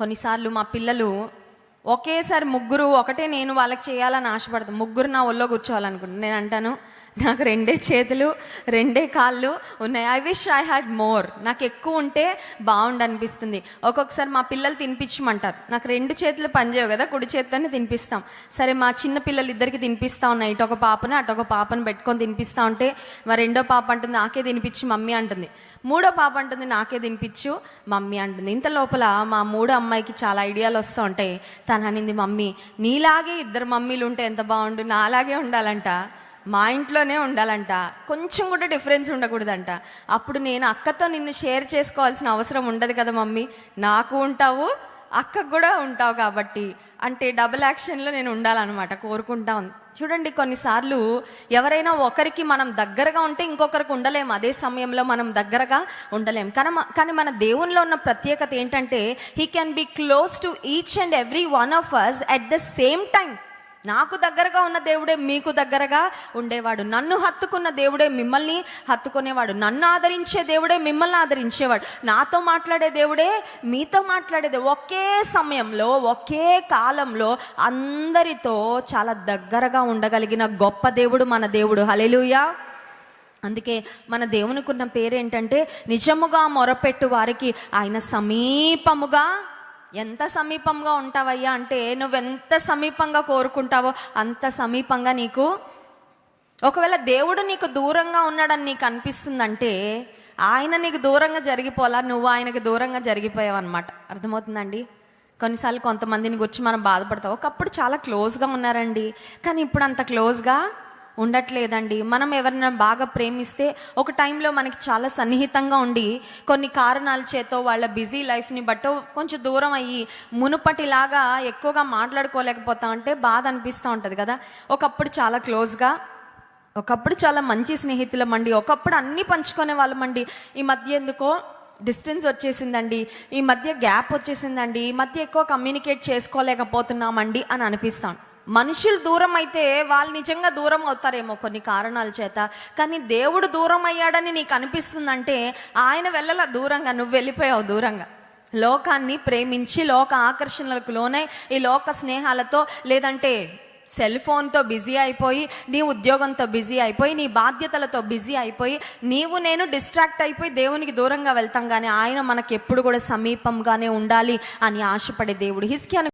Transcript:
కొన్నిసార్లు మా పిల్లలు ఒకేసారి ముగ్గురు ఒకటే నేను వాళ్ళకి చేయాలని ఆశపడతాను ముగ్గురు నా ఒళ్ళో కూర్చోవాలనుకుంటున్నాను నేను అంటాను నాకు రెండే చేతులు రెండే కాళ్ళు ఉన్నాయి. I wish I had more నాకు ఎక్కువ ఉంటే బాగుండు అనిపిస్తుంది ఒక్కొక్కసారి మా పిల్లలు తినిపించమంటారు. నాకు రెండు చేతులు పనిచేయవు కదా కుడి చేతితోనే తినిపిస్తాం. సరే మా చిన్న పిల్లలు ఇద్దరికి తినిపిస్తా ఉన్నాయి. ఇటు ఒక పాపను అటు ఒక పాపను పెట్టుకొని తినిపిస్తా ఉంటే మా రెండో పాప అంటుంది నాకే తినిపించి మమ్మీ అంటుంది. మూడో పాప అంటుంది నాకే తినిపించు మమ్మీ అంటుంది. ఇంత లోపల మా మూడో అమ్మాయికి చాలా ఐడియాలు వస్తూ ఉంటాయి. తను అనింది మమ్మీ నీలాగే ఇద్దరు మమ్మీలు ఉంటే ఎంత బాగుండు నాలాగే ఉండాలంట. మా ఇంట్లోనే ఉండాలంట. కొంచెం కూడా డిఫరెన్స్ ఉండకూడదంట. అప్పుడు నేను అక్కతో నిన్ను షేర్ చేసుకోవాల్సిన అవసరం ఉండదు కదా మమ్మీ. నాకు ఉంటావు అక్కకు కూడా ఉంటావు కాబట్టి. అంటే డబుల్ యాక్షన్లో నేను ఉండాలన్నమాట కోరుకుంటా. చూడండి కొన్నిసార్లు ఎవరైనా ఒకరికి మనం దగ్గరగా ఉంటే ఇంకొకరికి ఉండలేం. అదే సమయంలో మనం దగ్గరగా ఉండలేం. కానీ కానీ మన దేవునిలో ఉన్న ప్రత్యేకత ఏంటంటే he can be close to each and every one of us at the same time నాకు దగ్గరగా ఉన్న దేవుడే మీకు దగ్గరగా ఉండేవాడు. నన్ను హత్తుకున్న దేవుడే మిమ్మల్ని హత్తుకునేవాడు. నన్ను ఆదరించే దేవుడే మిమ్మల్ని ఆదరించేవాడు. నాతో మాట్లాడే దేవుడే మీతో మాట్లాడేది. ఒకే సమయంలో ఒకే కాలంలో అందరితో చాలా దగ్గరగా ఉండగలిగిన గొప్ప దేవుడు మన దేవుడు. హలెలుయా అందుకే మన దేవునికి ఉన్న పేరేంటంటే నిజముగా మొరపెట్టు వారికి ఆయన సమీపముగా ఎంత సమీపంగా ఉంటావయ్యా అంటే నువ్వెంత సమీపంగా కోరుకుంటావో అంత సమీపంగా నీకు ఒకవేళ దేవుడు నీకు దూరంగా ఉన్నాడని నీకు అనిపిస్తుందంటే ఆయన నీకు దూరంగా జరిగిపోలా నువ్వు ఆయనకి దూరంగా జరిగిపోయావు అనమాట అర్థమవుతుందండి? కొన్నిసార్లు కొంతమందిని గురించి మనం బాధపడతాం. ఒకప్పుడు చాలా క్లోజ్గా ఉన్నారండి. కానీ ఇప్పుడు అంత క్లోజ్గా ఉండట్లేదండి. మనం ఎవరైనా బాగా ప్రేమిస్తే ఒక టైంలో మనకి చాలా సన్నిహితంగా ఉండి కొన్ని కారణాల చేతో వాళ్ళ బిజీ లైఫ్ని బట్టో కొంచెం దూరం అయ్యి మునుపటిలాగా ఎక్కువగా మాట్లాడుకోలేకపోతా అంటే బాధ అనిపిస్తూ ఉంటుంది కదా. ఒకప్పుడు చాలా క్లోజ్గా ఒకప్పుడు చాలా మంచి స్నేహితులం అండి ఒకప్పుడు అన్నీ పంచుకునే వాళ్ళమండి. ఈ మధ్య ఎందుకో డిస్టెన్స్ వచ్చేసిందండి. ఈ మధ్య గ్యాప్ వచ్చేసిందండి. ఈ మధ్య ఎక్కువ కమ్యూనికేట్ చేసుకోలేకపోతున్నామండి అని అనిపిస్తాం. మనుషులు దూరం అయితే వాళ్ళు నిజంగా దూరం అవుతారేమో కొన్ని కారణాల చేత. కానీ దేవుడు దూరం అయ్యాడని నీకు అనిపిస్తుందంటే ఆయన వెళ్ళల దూరంగా నువ్వు వెళ్ళిపోయావు దూరంగా. లోకాన్ని ప్రేమించి లోక ఆకర్షణలకు లోనై ఈ లోక స్నేహాలతో లేదంటే సెల్ ఫోన్తో బిజీ అయిపోయి నీ ఉద్యోగంతో బిజీ అయిపోయి నీ బాధ్యతలతో బిజీ అయిపోయి నీవు నేను డిస్ట్రాక్ట్ అయిపోయి దేవునికి దూరంగా వెళ్తాం. కానీ ఆయన మనకు ఎప్పుడు కూడా సమీపంగానే ఉండాలి అని ఆశపడే దేవుడు. హిస్కి